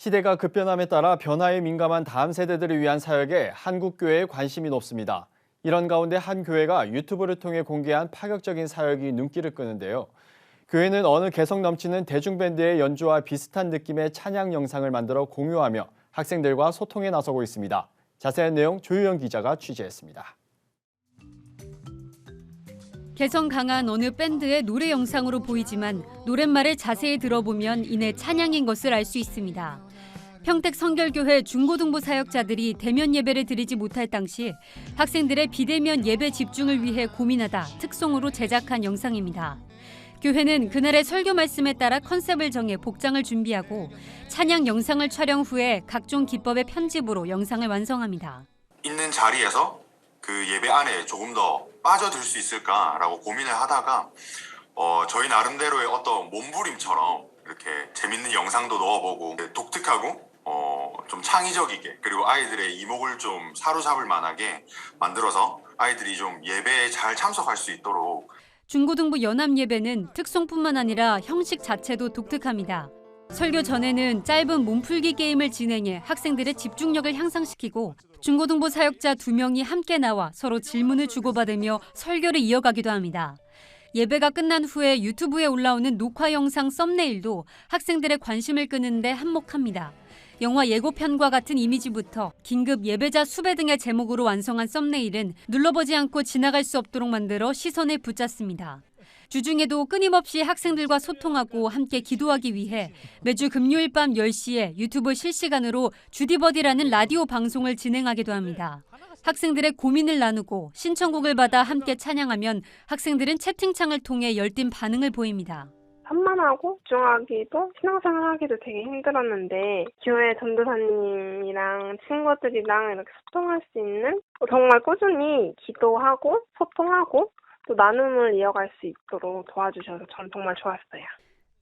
시대가 급변함에 따라 변화에 민감한 다음 세대들을 위한 사역에 한국 교회의 관심이 높습니다. 이런 가운데 한 교회가 유튜브를 통해 공개한 파격적인 사역이 눈길을 끄는데요. 교회는 어느 개성 넘치는 대중밴드의 연주와 비슷한 느낌의 찬양 영상을 만들어 공유하며 학생들과 소통에 나서고 있습니다. 자세한 내용 조유영 기자가 취재했습니다. 개성 강한 어느 밴드의 노래 영상으로 보이지만 노랫말을 자세히 들어보면 이내 찬양인 것을 알 수 있습니다. 평택 성결교회 중고등부 사역자들이 대면 예배를 드리지 못할 당시 학생들의 비대면 예배 집중을 위해 고민하다 특송으로 제작한 영상입니다. 교회는 그날의 설교 말씀에 따라 컨셉을 정해 복장을 준비하고 찬양 영상을 촬영 후에 각종 기법의 편집으로 영상을 완성합니다. 있는 자리에서 그 예배 안에 조금 더 빠져들 수 있을까라고 고민을 하다가 어, 저희 나름대로의 어떤 몸부림처럼 이렇게 재밌는 영상도 넣어보고 독특하고 어, 좀 창의적이게 그리고 아이들의 이목을 좀 사로잡을 만하게 만들어서 아이들이 좀 예배에 잘 참석할 수 있도록 중고등부 연합 예배는 특성뿐만 아니라 형식 자체도 독특합니다. 설교 전에는 짧은 몸풀기 게임을 진행해 학생들의 집중력을 향상시키고 중고등부 사역자 두 명이 함께 나와 서로 질문을 주고받으며 설교를 이어가기도 합니다. 예배가 끝난 후에 유튜브에 올라오는 녹화 영상 썸네일도 학생들의 관심을 끄는데 한몫합니다. 영화 예고편과 같은 이미지부터 긴급 예배자 수배 등의 제목으로 완성한 썸네일은 눌러보지 않고 지나갈 수 없도록 만들어 시선을 붙잡습니다. 주중에도 끊임없이 학생들과 소통하고 함께 기도하기 위해 매주 금요일 밤 10시에 유튜브 실시간으로 주디버디라는 라디오 방송을 진행하기도 합니다. 학생들의 고민을 나누고 신청곡을 받아 함께 찬양하면 학생들은 채팅창을 통해 열띤 반응을 보입니다. 산만하고 집중하기도 신앙생활 하기도 되게 힘들었는데 교회 전도사님이랑 친구들이랑 이렇게 소통할 수 있는 정말 꾸준히 기도하고 소통하고 또 나눔을 이어갈 수 있도록 도와주셔서 전 정말 좋았어요.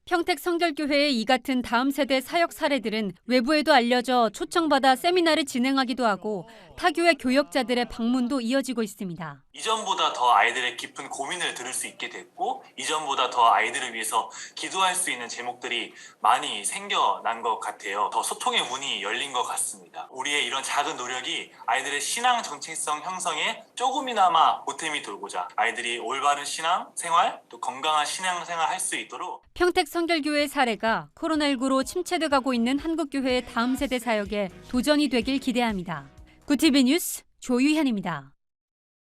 평택 성결교회의 이 같은 다음 세대 사역 사례들은 외부에도 알려져 초청받아 세미나를 진행하기도 하고 타교회 교역자들의 방문도 이어지고 있습니다. 이전보다 더 아이들의 깊은 고민을 들을 수 있게 됐고 이전보다 더 아이들을 위해서 기도할 수 있는 제목들이 많이 생겨난 것 같아요. 더 소통의 문이 열린 것 같습니다. 우리의 이런 작은 노력이 아이들의 신앙 정체성 형성에 조금이나마 보탬이 돌고자 아이들이 올바른 신앙 생활 또 건강한 신앙 생활 할 수 있도록 평택 성결교회 사례가 코로나19로 침체돼 가고 있는 한국교회의 다음 세대 사역에 도전이 되길 기대합니다. 구티비 뉴스 조유현입니다.